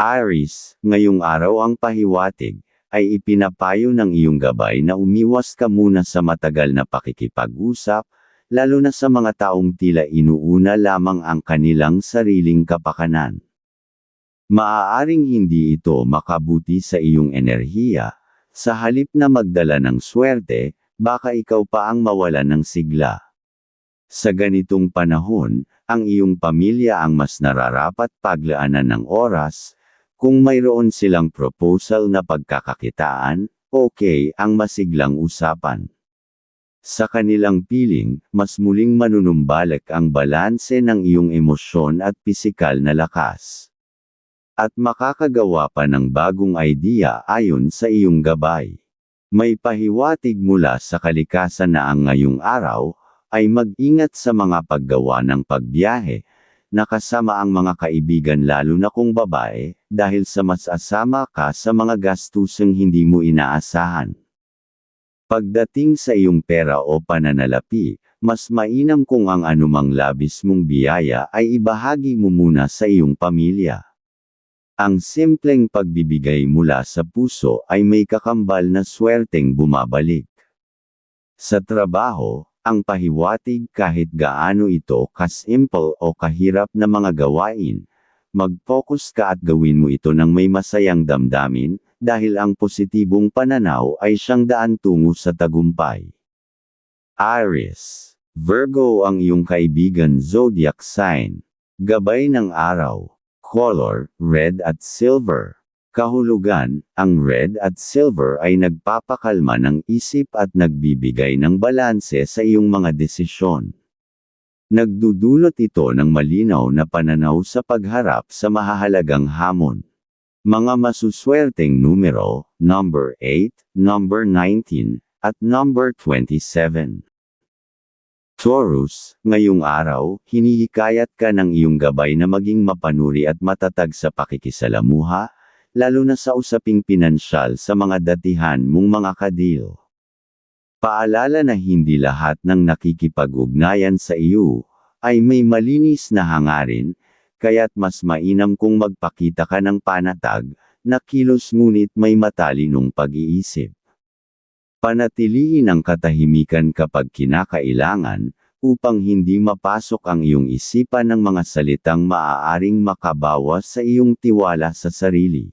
Aris, ngayong araw ang pahiwatig, ay ipinapayo ng iyong gabay na umiwas ka muna sa matagal na pakikipag-usap, lalo na sa mga taong tila inuuna lamang ang kanilang sariling kapakanan. Maaaring hindi ito makabuti sa iyong enerhiya, sa halip na magdala ng swerte, baka ikaw pa ang mawalan ng sigla. Sa ganitong panahon, ang iyong pamilya ang mas nararapat paglaanan ng oras, kung mayroon silang proposal na pagkakakitaan, okay ang masiglang usapan. Sa kanilang piling, mas muling manunumbalik ang balanse ng iyong emosyon at pisikal na lakas. At makakagawa pa ng bagong idea ayon sa iyong gabay. May pahiwatig mula sa kalikasan na ang ngayong araw, ay mag-ingat sa mga paggawa ng pagbiyahe, nakasama ang mga kaibigan lalo na kung babae, dahil sa mas asama ka sa mga gastusang hindi mo inaasahan. Pagdating sa iyong pera o pananalapi, mas mainam kung ang anumang labis mong biyaya ay ibahagi mo muna sa iyong pamilya. Ang simpleng pagbibigay mula sa puso ay may kakambal na swerteng bumabalik. Sa trabaho, ang pahiwatig kahit gaano ito kasimple o kahirap na mga gawain, mag-focus ka at gawin mo ito ng may masayang damdamin, dahil ang positibong pananaw ay siyang daan tungo sa tagumpay. Aries, Virgo ang iyong kaibigan zodiac sign. Gabay ng araw. Color, red at silver. Kahulugan, ang red at silver ay nagpapakalma ng isip at nagbibigay ng balanse sa iyong mga desisyon. Nagdudulot ito ng malinaw na pananaw sa pagharap sa mahahalagang hamon. Mga masuswerteng numero, number 8, number 19, at number 27. Taurus, ngayong araw, hinihikayat ka ng iyong gabay na maging mapanuri at matatag sa pakikisalamuha, lalo na sa usaping pinansyal sa mga datihan mong mga kadil. Paalala na hindi lahat ng nakikipag-ugnayan sa iyo, ay may malinis na hangarin, kaya't mas mainam kung magpakita ka ng panatag, na kilos ngunit may matalinong pag-iisip. Panatilihin ang katahimikan kapag kinakailangan, upang hindi mapasok ang iyong isipan ng mga salitang maaaring makabawas sa iyong tiwala sa sarili.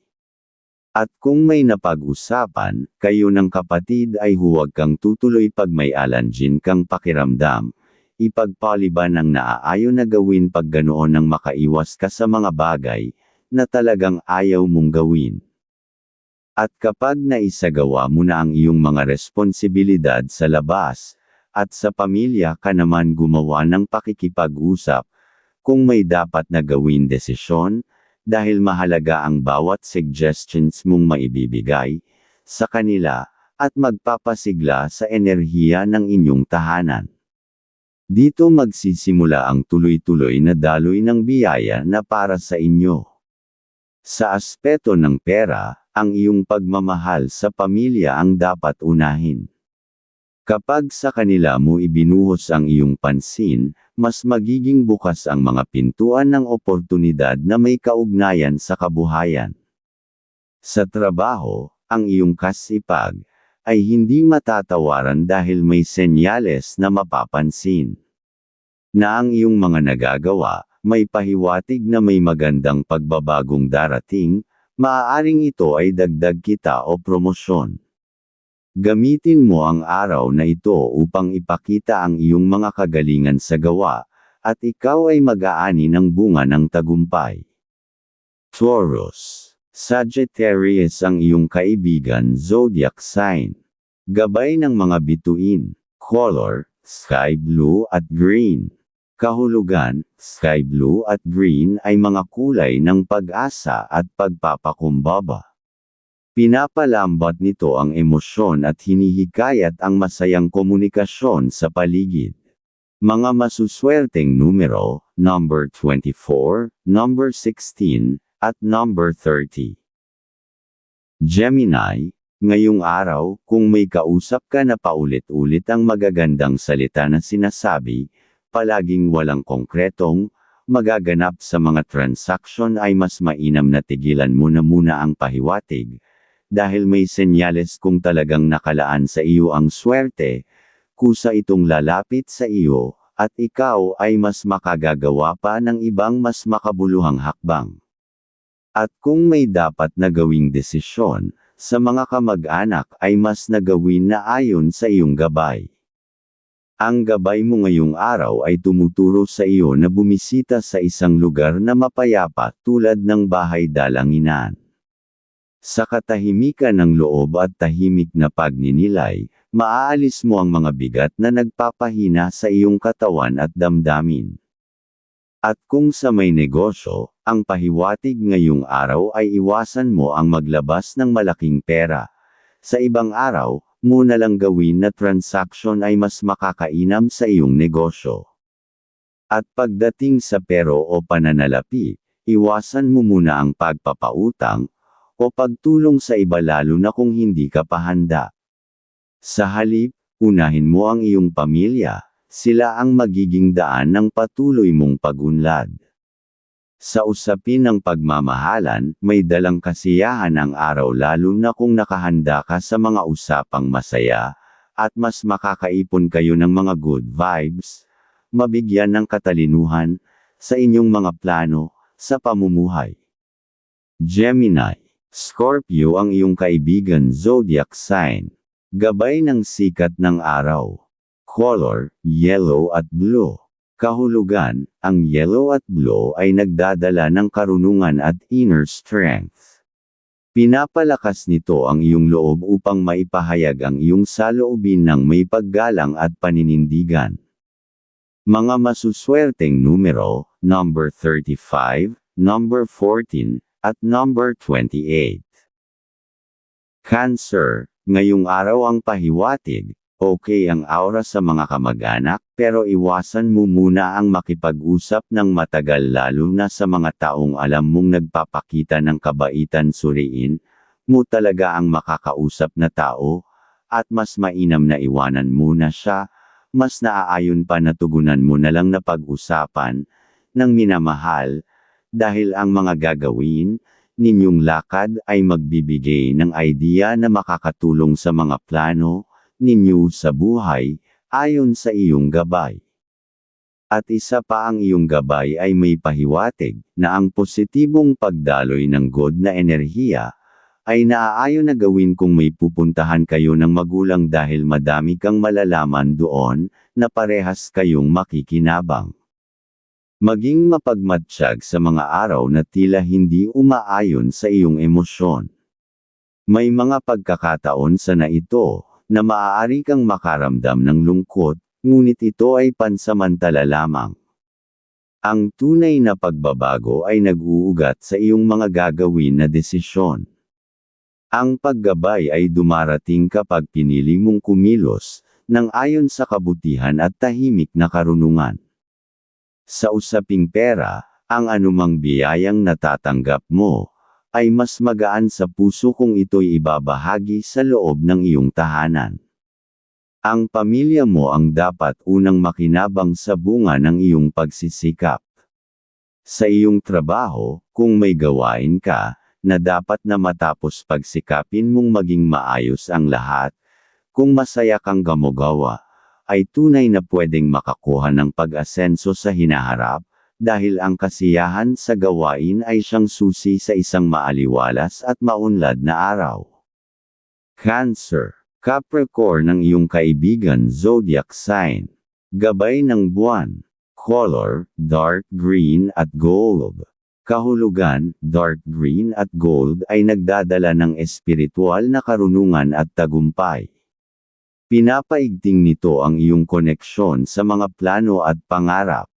At kung may napag-usapan, kayo ng kapatid ay huwag kang tutuloy pag may alanjin kang pakiramdam, ipagpaliban ang naaayon na gawin pag ganoon nang makaiwas ka sa mga bagay, na talagang ayaw mong gawin. At kapag naisagawa mo na ang iyong mga responsibilidad sa labas, at sa pamilya ka naman gumawa ng pakikipag-usap, kung may dapat na gawin desisyon, dahil mahalaga ang bawat suggestions mong maibibigay, sa kanila, at magpapasigla sa enerhiya ng inyong tahanan. Dito magsisimula ang tuloy-tuloy na daloy ng biyaya na para sa inyo. Sa aspeto ng pera, ang iyong pagmamahal sa pamilya ang dapat unahin. Kapag sa kanila mo ibinuhos ang iyong pansin, mas magiging bukas ang mga pintuan ng oportunidad na may kaugnayan sa kabuhayan. Sa trabaho, ang iyong kasipag, ay hindi matatawaran dahil may senyales na mapapansin. Na ang iyong mga nagagawa, may pahiwatig na may magandang pagbabagong darating, Maaaring ito ay dagdag kita o promosyon. Gamitin mo ang araw na ito upang ipakita ang iyong mga kagalingan sa gawa, at ikaw ay mag-aani ng bunga ng tagumpay. Taurus Sagittarius ang iyong kaibigan zodiac sign. Gabay ng mga bituin, color, sky blue at green. Kahulugan, sky blue at green ay mga kulay ng pag-asa at pagpapakumbaba. Pinapalambat nito ang emosyon at hinihikayat ang masayang komunikasyon sa paligid. Mga masuswerteng numero, number 24, number 16, at number 30. Gemini, Ngayong araw, kung may kausap ka na paulit-ulit ang magagandang salita na sinasabi, palaging walang konkretong, magaganap sa mga transaksyon ay mas mainam na tigilan mo na muna ang pahiwatig, dahil may senyales kung talagang nakalaan sa iyo ang swerte, kusa itong lalapit sa iyo, at ikaw ay mas makagagawa pa ng ibang mas makabuluhang hakbang. At kung may dapat na gawing desisyon, sa mga kamag-anak ay mas nagawin na ayon sa iyong gabay. Ang gabay mo ngayong araw ay tumuturo sa iyo na bumisita sa isang lugar na mapayapa tulad ng bahay dalanginan. Sa katahimikan ng loob at tahimik na pagninilay, maaalis mo ang mga bigat na nagpapahina sa iyong katawan at damdamin. At kung sa may negosyo, ang pahiwatig ngayong araw ay iwasan mo ang maglabas ng malaking pera. Sa ibang araw, muna lang gawin na transaction ay mas makakainam sa iyong negosyo. At pagdating sa pero o pananalapi, iwasan mo muna ang pagpapautang, o pagtulong sa iba lalo na kung hindi ka pahanda. Sa halip, unahin mo ang iyong pamilya, sila ang magiging daan ng patuloy mong pagunlad. Sa usapin ng pagmamahalan, may dalang kasiyahan ang araw lalo na kung nakahanda ka sa mga usapang masaya, at mas makakaipon kayo ng mga good vibes, mabigyan ng katalinuhan, sa inyong mga plano, sa pamumuhay. Gemini, Scorpio ang iyong kaibigan zodiac sign. Gabay ng sikat ng araw. Color, yellow at blue. Kahulugan, ang yellow at blue ay nagdadala ng karunungan at inner strength. Pinapalakas nito ang iyong loob upang maipahayag ang iyong saloobin ng may paggalang at paninindigan. Mga masuswerteng numero, number 35, number 14, at number 28. Cancer, ngayong araw ang pahiwatig, Okay ang aura sa mga kamag-anak, pero iwasan mo muna ang makipag-usap ng matagal lalo na sa mga taong alam mong nagpapakita ng kabaitan suriin, mo talaga ang makakausap na tao, at mas mainam na iwanan muna siya, mas naaayon pa na tugunan mo na lang na pag-usapan, ng minamahal, dahil ang mga gagawin, ninyong lakad ay magbibigay ng idea na makakatulong sa mga plano, ninyo sa buhay, ayon sa iyong gabay. At isa pa ang iyong gabay ay may pahiwatig, na ang positibong pagdaloy ng God na enerhiya, ay naaayon na gawin kung may pupuntahan kayo ng magulang dahil madami kang malalaman doon, na parehas kayong makikinabang. Maging mapagmatsyag sa mga araw na tila hindi umaayon sa iyong emosyon. May mga pagkakataon sa na ito, na maaari kang makaramdam ng lungkot, ngunit ito ay pansamantala lamang. Ang tunay na pagbabago ay nag-uugat sa iyong mga gagawin na desisyon. Ang paggabay ay dumarating kapag pinili mong kumilos, ng ayon sa kabutihan at tahimik na karunungan. Sa usaping pera, ang anumang biyayang natatanggap mo, ay mas magaan sa puso kung ito'y ibabahagi sa loob ng iyong tahanan. Ang pamilya mo ang dapat unang makinabang sa bunga ng iyong pagsisikap. Sa iyong trabaho, kung may gawain ka, na dapat na matapos pagsikapin mong maging maayos ang lahat, kung masaya kang gamogawa, ay tunay na pwedeng makakuha ng pag-asenso sa hinaharap, dahil ang kasiyahan sa gawain ay siyang susi sa isang maaliwalas at maunlad na araw. Cancer, Capricorn ng iyong kaibigan zodiac sign. Gabay ng buwan. Color, dark green at gold. Kahulugan, dark green at gold ay nagdadala ng espiritual na karunungan at tagumpay. Pinapaigting nito ang iyong koneksyon sa mga plano at pangarap.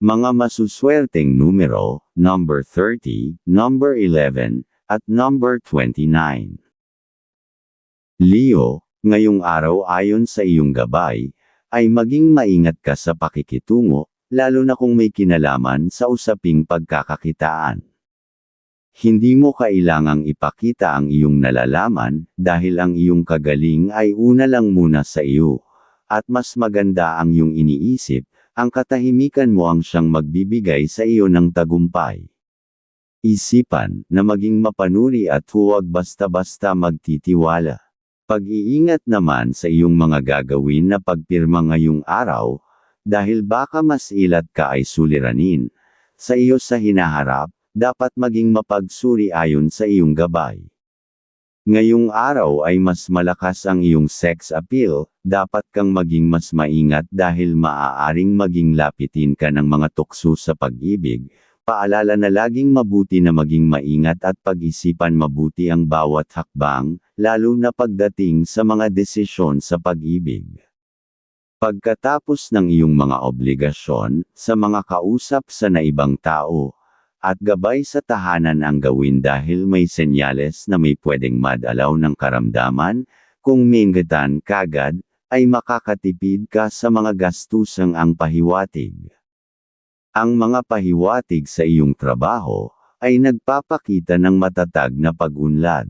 Mga masuswerteng numero, number 30, number 11, at number 29. Leo, ngayong araw ayon sa iyong gabay, ay maging maingat ka sa pakikitungo, lalo na kung may kinalaman sa usaping pagkakakitaan. Hindi mo kailangang ipakita ang iyong nalalaman, dahil ang iyong kagaling ay una lang muna sa iyo. At mas maganda ang iyong iniisip, ang katahimikan mo ang siyang magbibigay sa iyo ng tagumpay. Isipan, na maging mapanuri at huwag basta-basta magtitiwala. Pag-iingat naman sa iyong mga gagawin na pagpirma ngayong araw, dahil baka mas ilat ka ay suliranin. Sa iyo sa hinaharap, dapat maging mapagsuri ayon sa iyong gabay. Ngayong araw ay mas malakas ang iyong sex appeal, dapat kang maging mas maingat dahil maaaring maging lapitin ka ng mga tukso sa pag-ibig, Paalala na laging mabuti na maging maingat at pag-isipan mabuti ang bawat hakbang, lalo na pagdating sa mga desisyon sa pag-ibig. Pagkatapos ng iyong mga obligasyon, sa mga kausap sa naibang tao, at gabay sa tahanan ang gawin dahil may senyales na may pwedeng madalaw ng karamdaman, kung minggatan kagad, ay makakatipid ka sa mga gastusang ang pahiwatig. Ang mga pahiwatig sa iyong trabaho, ay nagpapakita ng matatag na pag-unlad.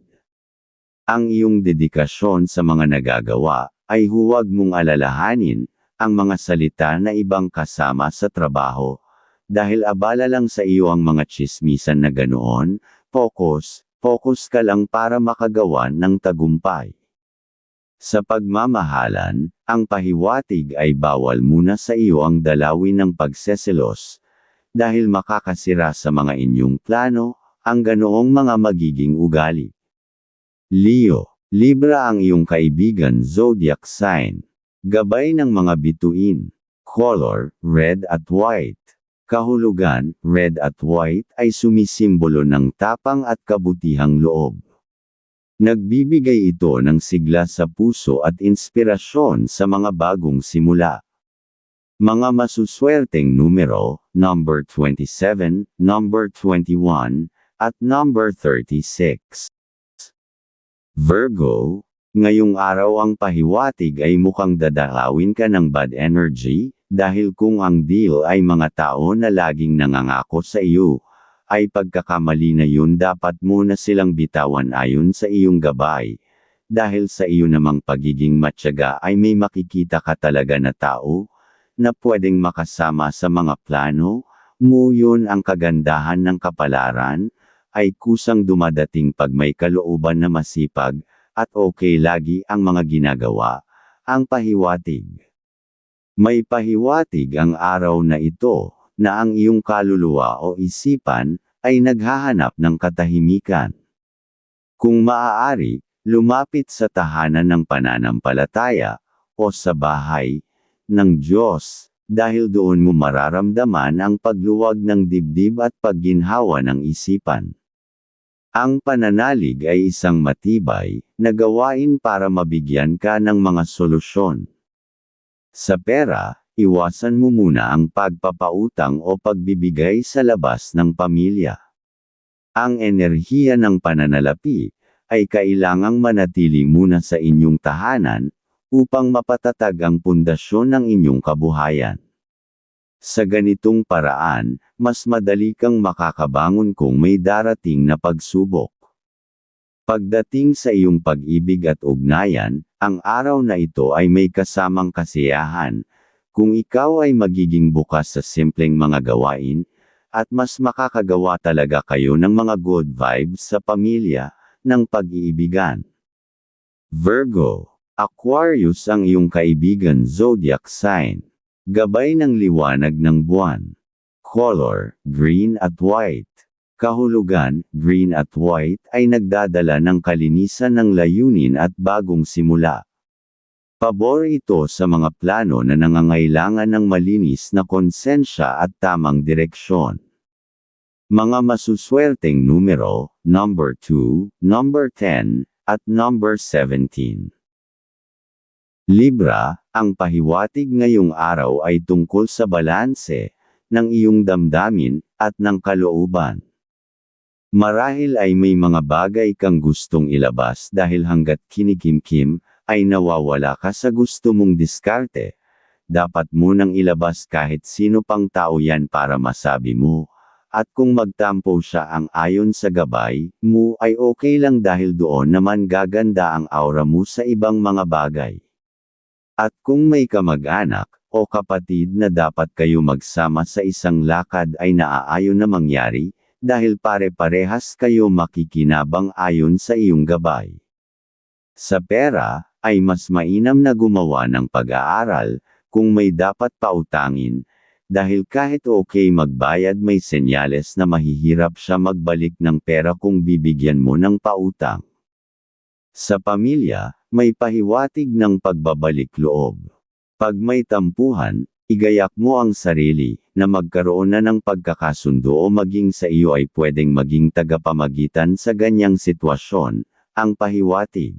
Ang iyong dedikasyon sa mga nagagawa, ay huwag mong alalahanin, ang mga salita na ibang kasama sa trabaho, dahil abala lang sa iyo ang mga chismisan na ganoon, focus, focus ka lang para makagawa ng tagumpay. Sa pagmamahalan, ang pahiwatig ay bawal muna sa iyo ang dalawin ng pagseselos, dahil makakasira sa mga inyong plano, ang ganoong mga magiging ugali. Leo, Libra ang iyong kaibigan zodiac sign. Gabay ng mga bituin. Color, red at white. Kahulugan, red at white ay sumisimbolo ng tapang at kabutihang loob. Nagbibigay ito ng sigla sa puso at inspirasyon sa mga bagong simula. Mga masuswerteng numero, number 27, number 21, at number 36. Virgo, ngayong araw ang pahiwatig ay mukhang dadalawin ka ng bad energy, dahil kung ang deal ay mga tao na laging nangangako sa iyo, ay pagkakamali na yun dapat muna silang bitawan ayon sa iyong gabay. Dahil sa iyo namang pagiging matyaga ay may makikita ka talaga na tao, na pwedeng makasama sa mga plano, mo yun ang kagandahan ng kapalaran, ay kusang dumadating pag may kalooban na masipag, at okay lagi ang mga ginagawa, ang pahiwatig. May pahiwatig ang araw na ito, na ang iyong kaluluwa o isipan, ay naghahanap ng katahimikan. Kung maaari, lumapit sa tahanan ng pananampalataya, o sa bahay, ng Diyos, dahil doon mo mararamdaman ang pagluwag ng dibdib at pagginhawa ng isipan. Ang pananalig ay isang matibay, na gawain para mabigyan ka ng mga solusyon. Sa pera, iwasan mo muna ang pagpapautang o pagbibigay sa labas ng pamilya. Ang enerhiya ng pananalapi ay kailangang manatili muna sa inyong tahanan upang mapatatag ang pundasyon ng inyong kabuhayan. Sa ganitong paraan, mas madali kang makakabangon kung may darating na pagsubok. Pagdating sa iyong pag-ibig at ugnayan, ang araw na ito ay may kasamang kasiyahan, kung ikaw ay magiging bukas sa simpleng mga gawain, at mas makakagawa talaga kayo ng mga good vibes sa pamilya, ng pag-iibigan. Virgo, Aquarius ang iyong kaibigan zodiac sign. Gabay ng liwanag ng buwan. Color, green at white. Kahulugan, green at white ay nagdadala ng kalinisan ng layunin at bagong simula. Pabor ito sa mga plano na nangangailangan ng malinis na konsensya at tamang direksyon. Mga masuswerteng numero, number 2, number 10, at number 17. Libra, ang pahiwatig ngayong araw ay tungkol sa balanse, ng iyong damdamin, at ng kalooban. Marahil ay may mga bagay kang gustong ilabas dahil hanggat kinikimkim, ay nawawala ka sa gusto mong diskarte, dapat mo nang ilabas kahit sino pang tao yan para masabi mo, At kung magtampo siya ang ayon sa gabay mo ay okay lang dahil doon naman gaganda ang aura mo sa ibang mga bagay. At kung may kamag-anak, o kapatid na dapat kayo magsama sa isang lakad ay naaayon na mangyari, dahil pare-parehas kayo makikinabang ayon sa iyong gabay. Sa pera, ay mas mainam na gumawa ng pag-aaral, kung may dapat pautangin, dahil kahit okay magbayad may senyales na mahihirap siya magbalik ng pera kung bibigyan mo ng pautang. Sa pamilya, may pahiwatig ng pagbabalik loob. Pag may tampuhan, igayak mo ang sarili, na magkaroon na ng pagkakasundo o maging sa iyo ay pwedeng maging tagapamagitan sa ganyang sitwasyon, ang pahiwatig.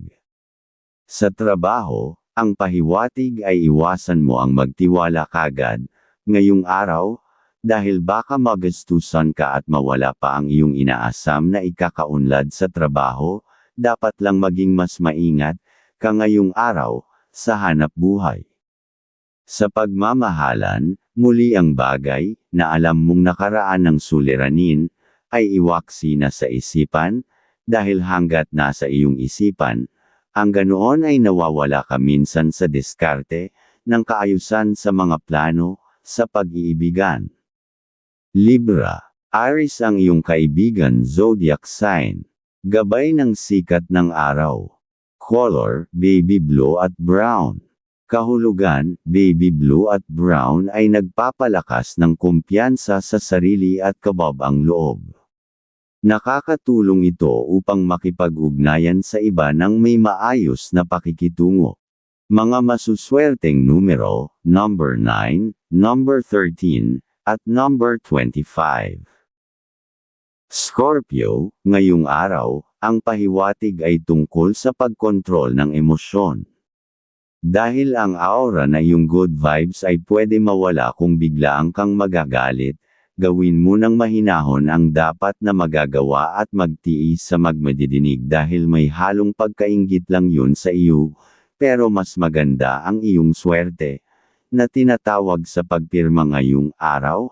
Sa trabaho, ang pahiwatig ay iwasan mo ang magtiwala kagad, ngayong araw, dahil baka magastusan ka at mawala pa ang iyong inaasam na ikakaunlad sa trabaho, dapat lang maging mas maingat, ka ngayong araw, sa hanap buhay. Sa pagmamahalan, muli ang bagay, na alam mong nakaraan ng suliranin, ay iwaksi na sa isipan, dahil hanggat nasa iyong isipan, ang ganoon ay nawawala ka minsan sa diskarte, ng kaayusan sa mga plano, sa pag-iibigan. Libra, Aries ang iyong kaibigan zodiac sign. Gabay ng sikat ng araw. Color, baby blue at brown. Kahulugan, baby blue at brown ay nagpapalakas ng kumpiyansa sa sarili at kabab ang loob. Nakakatulong ito upang makipag-ugnayan sa iba ng may maayos na pakikitungo. Mga masuswerteng numero, number 9, number 13, at number 25. Scorpio, ngayong araw, ang pahiwatig ay tungkol sa pagkontrol ng emosyon. Dahil ang aura na yung good vibes ay pwede mawala kung biglaan kang magagalit, gawin mo ng mahinahon ang dapat na magagawa at magtiis sa magmadidinig dahil may halong pagkaingit lang yun sa iyo, pero mas maganda ang iyong swerte, na tinatawag sa pagpirma ngayong araw,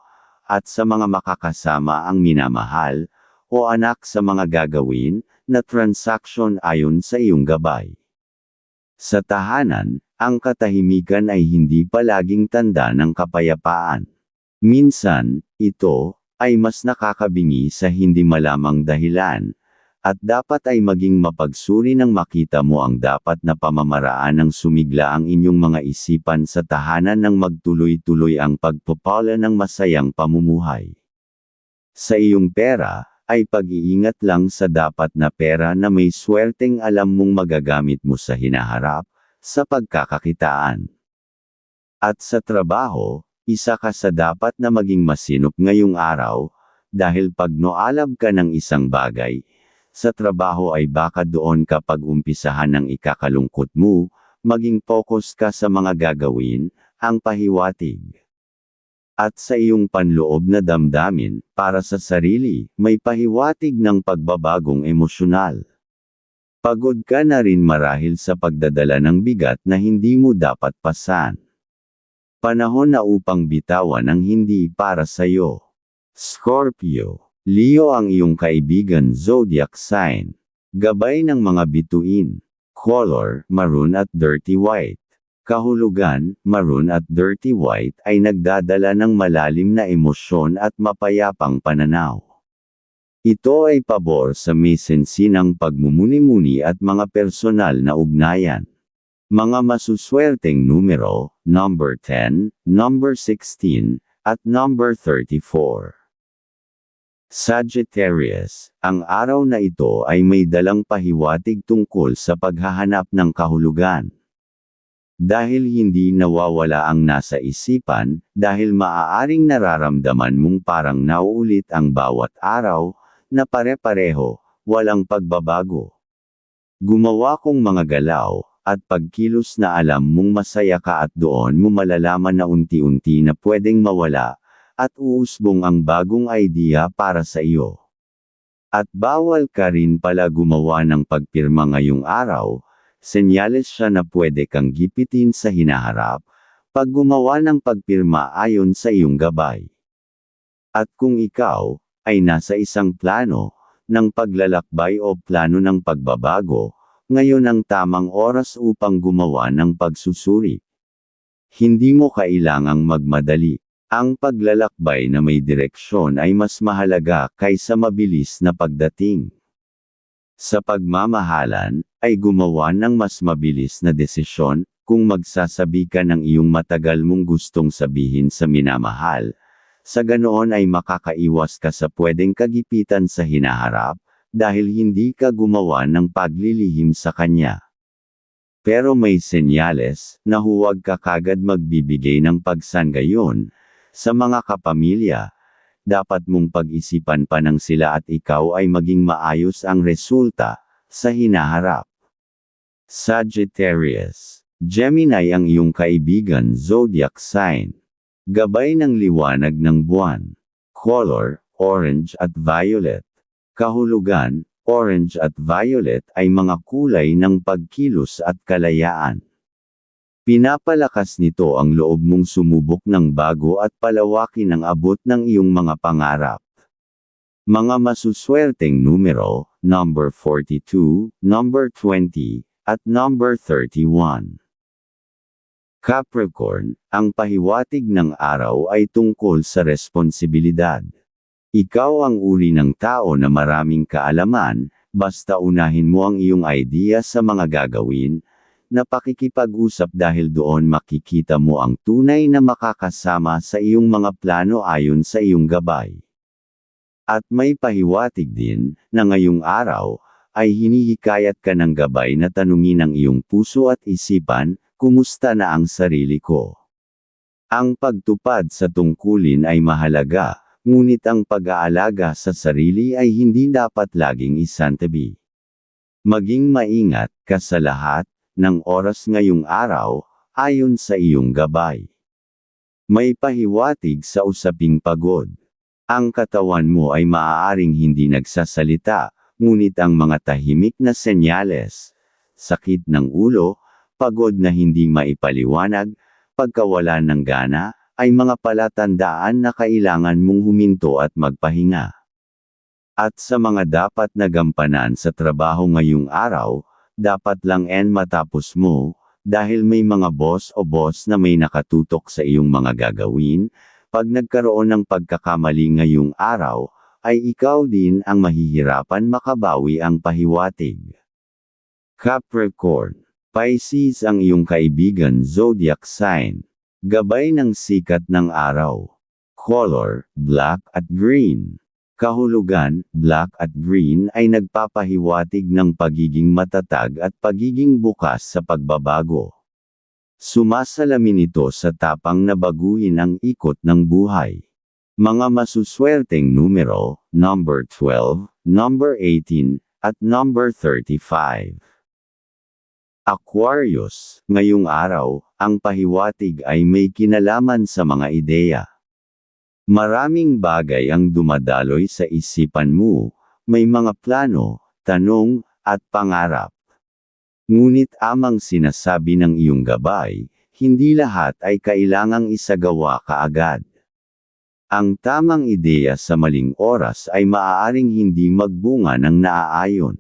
at sa mga makakasama ang minamahal, o anak sa mga gagawin, na transaksyon ayon sa iyong gabay. Sa tahanan, ang katahimikan ay hindi palaging tanda ng kapayapaan. Minsan, ito, ay mas nakakabingi sa hindi malamang dahilan, at dapat ay maging mapagsuri ng makita mo ang dapat na pamamaraan ng sumigla ang inyong mga isipan sa tahanan ng magtuloy-tuloy ang pagpapala ng masayang pamumuhay. Sa iyong pera, ay pag-iingat lang sa dapat na pera na may swerteng alam mong magagamit mo sa hinaharap, sa pagkakakitaan. At sa trabaho, isa ka sa dapat na maging masinop ngayong araw, dahil pag noalab ka ng isang bagay, sa trabaho ay baka doon ka pag-umpisahan ng ikakalungkot mo, maging focus ka sa mga gagawin, ang pahiwatig. At sa iyong panloob na damdamin, para sa sarili, may pahiwatig ng pagbabagong emosyonal. Pagod ka na rin marahil sa pagdadala ng bigat na hindi mo dapat pasan. Panahon na upang bitawan ang hindi para sa iyo. Scorpio Leo ang iyong kaibigan zodiac sign. Gabay ng mga bituin. Color, maroon at dirty white. Kahulugan, maroon at dirty white ay nagdadala ng malalim na emosyon at mapayapang pananaw. Ito ay pabor sa may sensinang pagmumuni-muni at mga personal na ugnayan. Mga masuswerteng numero, number 10, number 16, at number 34. Sagittarius, ang araw na ito ay may dalang pahiwatig tungkol sa paghahanap ng kahulugan. Dahil hindi nawawala ang nasa isipan, dahil maaaring nararamdaman mong parang nauulit ang bawat araw, na pare-pareho, walang pagbabago. Gumawa kong mga galaw, at pagkilos na alam mong masaya ka at doon mo malalaman na unti-unti na pwedeng mawala, at uusbong ang bagong idea para sa iyo. At bawal ka rin pala gumawa ng pagpirma ngayong araw, senyales siya na pwede kang gipitin sa hinaharap, pag gumawa ng pagpirma ayon sa iyong gabay. At kung ikaw, ay nasa isang plano, ng paglalakbay o plano ng pagbabago, ngayon ang tamang oras upang gumawa ng pagsusuri. Hindi mo kailangang magmadali. Ang paglalakbay na may direksyon ay mas mahalaga kaysa mabilis na pagdating. Sa pagmamahalan, ay gumawa ng mas mabilis na desisyon, kung magsasabi ka ng iyong matagal mong gustong sabihin sa minamahal, sa ganoon ay makakaiwas ka sa pwedeng kagipitan sa hinaharap, dahil hindi ka gumawa ng paglilihim sa kanya. Pero may senyales na huwag ka kagad magbibigay ng pagsanggayon, sa mga kapamilya, dapat mong pag-isipan pa ng sila at ikaw ay maging maayos ang resulta, sa hinaharap. Sagittarius. Gemini ang iyong kaibigan zodiac sign. Gabay ng liwanag ng buwan. Color, orange at violet. Kahulugan, orange at violet ay mga kulay ng pagkilos at kalayaan. Pinapalakas nito ang loob mong sumubok ng bago at palawakin ang abot ng iyong mga pangarap. Mga masuswerteng numero, number 42, number 20, at number 31. Capricorn, ang pahiwatig ng araw ay tungkol sa responsibilidad. Ikaw ang uri ng tao na maraming kaalaman, basta unahin mo ang iyong idea sa mga gagawin, na pakikipag-usap dahil doon makikita mo ang tunay na makakasama sa iyong mga plano ayon sa iyong gabay. At may pahiwatig din, na ngayong araw, ay hinihikayat ka ng gabay na tanungin ang iyong puso at isipan, kumusta na ang sarili ko. Ang pagtupad sa tungkulin ay mahalaga, ngunit ang pag-aalaga sa sarili ay hindi dapat laging isantabi. Maging maingat ka sa lahat, ng oras ngayong araw, ayon sa iyong gabay. May pahiwatig sa usaping pagod. Ang katawan mo ay maaaring hindi nagsasalita, ngunit ang mga tahimik na senyales, sakit ng ulo, pagod na hindi maipaliwanag, pagkawala ng gana, ay mga palatandaan na kailangan mong huminto at magpahinga. At sa mga dapat na gampanan sa trabaho ngayong araw, dapat lang en matapos mo, dahil may mga boss o boss na may nakatutok sa iyong mga gagawin, pag nagkaroon ng pagkakamali ngayong araw, ay ikaw din ang mahihirapan makabawi ang pahiwatig. Capricorn, Pisces ang iyong kaibigan zodiac sign. Gabay ng sikat ng araw. Color, black at green. Kahulugan, black at green ay nagpapahiwatig ng pagiging matatag at pagiging bukas sa pagbabago. Sumasalamin ito sa tapang na baguhin ang ikot ng buhay. Mga masuswerteng numero, number 12, number 18, at number 35. Aquarius, ngayong araw, ang pahiwatig ay may kinalaman sa mga ideya. Maraming bagay ang dumadaloy sa isipan mo, may mga plano, tanong, at pangarap. Ngunit amang sinasabi ng iyong gabay, hindi lahat ay kailangang isagawa kaagad. Ang tamang ideya sa maling oras ay maaaring hindi magbunga ng naaayon.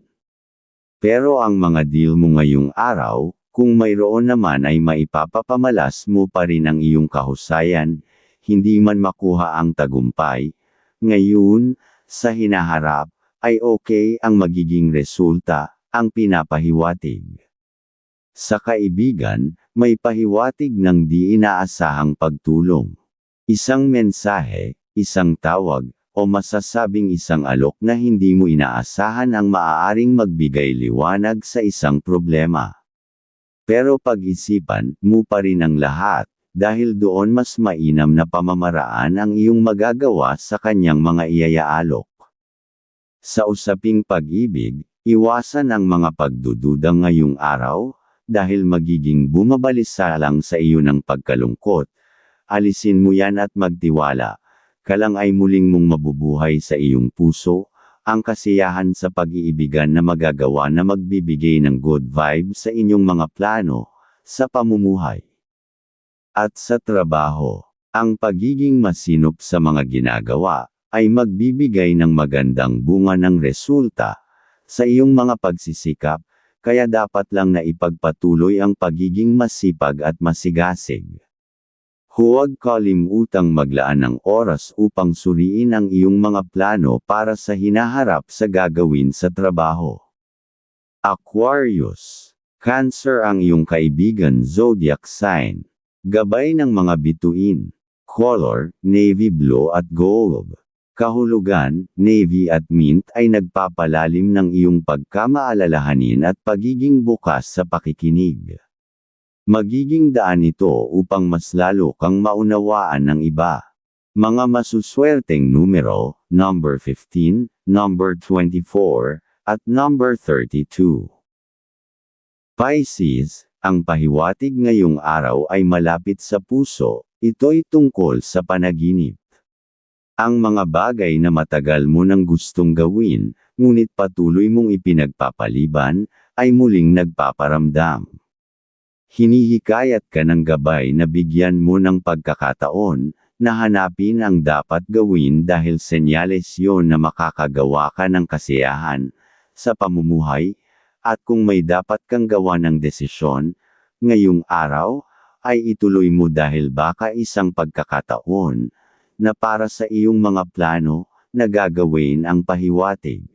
Pero ang mga deal mo ngayong araw, kung mayroon naman ay maipapapamalas mo pa rin ang iyong kahusayan, hindi man makuha ang tagumpay, ngayon, sa hinaharap, ay okay ang magiging resulta, ang pinapahiwatig. Sa kaibigan, may pahiwatig ng di inaasahang pagtulong. Isang mensahe, isang tawag, o masasabing isang alok na hindi mo inaasahan ang maaaring magbigay liwanag sa isang problema. Pero pag-isipan mo pa rin ang lahat, dahil doon mas mainam na pamamaraan ang iyong magagawa sa kanyang mga iyayaalok. Sa usaping pag-ibig, iwasan ang mga pagdududa ngayong araw, dahil magiging bumabalisa lang sa iyo ng pagkalungkot. Alisin mo yan at magtiwala. Kalang ay muling mong mabubuhay sa iyong puso, ang kasiyahan sa pag-iibigan na magagawa na magbibigay ng good vibe sa inyong mga plano, sa pamumuhay. At sa trabaho, ang pagiging masinop sa mga ginagawa, ay magbibigay ng magandang bunga ng resulta sa iyong mga pagsisikap, kaya dapat lang na ipagpatuloy ang pagiging masipag at masigasig. Huwag kalimutang maglaan ng oras upang suriin ang iyong mga plano para sa hinaharap sa gagawin sa trabaho. Aquarius. Cancer ang iyong kaibigan zodiac sign. Gabay ng mga bituin. Color, navy blue at gold. Kahulugan, navy at mint ay nagpapalalim ng iyong pagkamaalalahanin at pagiging bukas sa pakikinig. Magiging daan ito upang mas lalo kang maunawaan ng iba. Mga masuswerteng numero, number 15, number 24, at number 32. Pisces, ang pahiwatig ngayong araw ay malapit sa puso, ito'y tungkol sa panaginip. Ang mga bagay na matagal mo nang gustong gawin, ngunit patuloy mong ipinagpapaliban, ay muling nagpaparamdam. Hinihikayat ka ng gabay na bigyan mo ng pagkakataon, na hanapin ang dapat gawin dahil senyales yon na makakagawa ka ng kasiyahan, sa pamumuhay, at kung may dapat kang gawa ng desisyon, ngayong araw, ay ituloy mo dahil baka isang pagkakataon, na para sa iyong mga plano, na gagawin ang pahiwatig.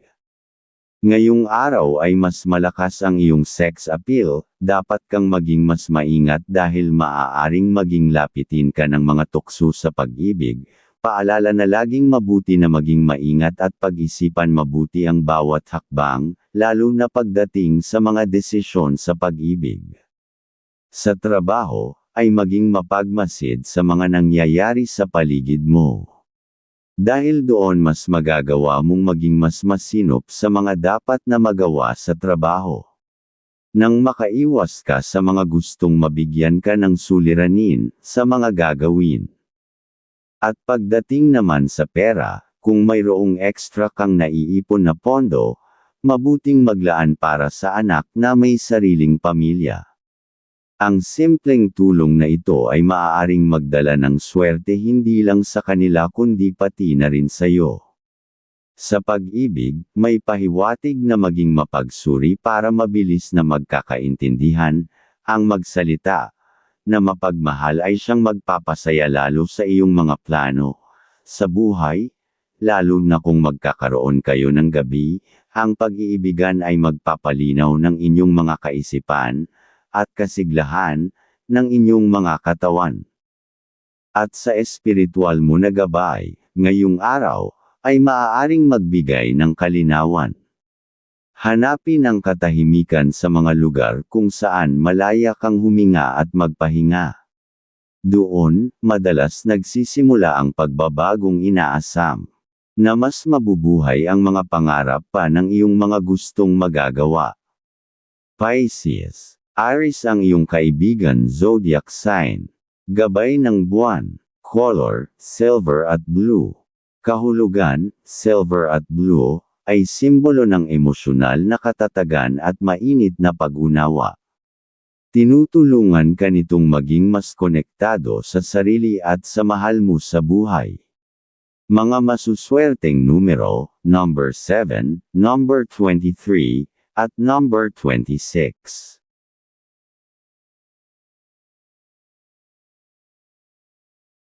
Ngayong araw ay mas malakas ang iyong sex appeal, dapat kang maging mas maingat dahil maaaring maging lapitin ka ng mga tukso sa pag-ibig, paalala na laging mabuti na maging maingat at pag-isipan mabuti ang bawat hakbang, lalo na pagdating sa mga desisyon sa pag-ibig. Sa trabaho, ay maging mapagmasid sa mga nangyayari sa paligid mo. Dahil doon mas magagawa mong maging mas masinop sa mga dapat na magawa sa trabaho. Nang makaiwas ka sa mga gustong mabigyan ka ng suliranin sa mga gagawin. At pagdating naman sa pera, kung mayroong extra kang naiipon na pondo, mabuting maglaan para sa anak na may sariling pamilya. Ang simpleng tulong na ito ay maaaring magdala ng swerte hindi lang sa kanila kundi pati na rin sa iyo. Sa pag-ibig, may pahiwatig na maging mapagsuri para mabilis na magkakaintindihan, ang magsalita, na mapagmahal ay siyang magpapasaya lalo sa iyong mga plano, sa buhay, lalo na kung magkakaroon kayo ng gabi, ang pag-iibigan ay magpapalinaw ng inyong mga kaisipan, at kasiglahan, ng inyong mga katawan. At sa espiritual mo na gabay, ngayong araw, ay maaaring magbigay ng kalinawan. Hanapin ang katahimikan sa mga lugar kung saan malaya kang huminga at magpahinga. Doon, madalas nagsisimula ang pagbabagong inaasam. Na mas mabubuhay ang mga pangarap pa ng iyong mga gustong magagawa. Pisces Aris ang iyong kaibigan zodiac sign. Gabay ng buwan. Color, silver at blue. Kahulugan, silver at blue, ay simbolo ng emosyonal na katatagan at mainit na pag-unawa. Tinutulungan ka nitong maging mas konektado sa sarili at sa mahal mo sa buhay. Mga masuswerteng numero, number 7, number 23, at number 26.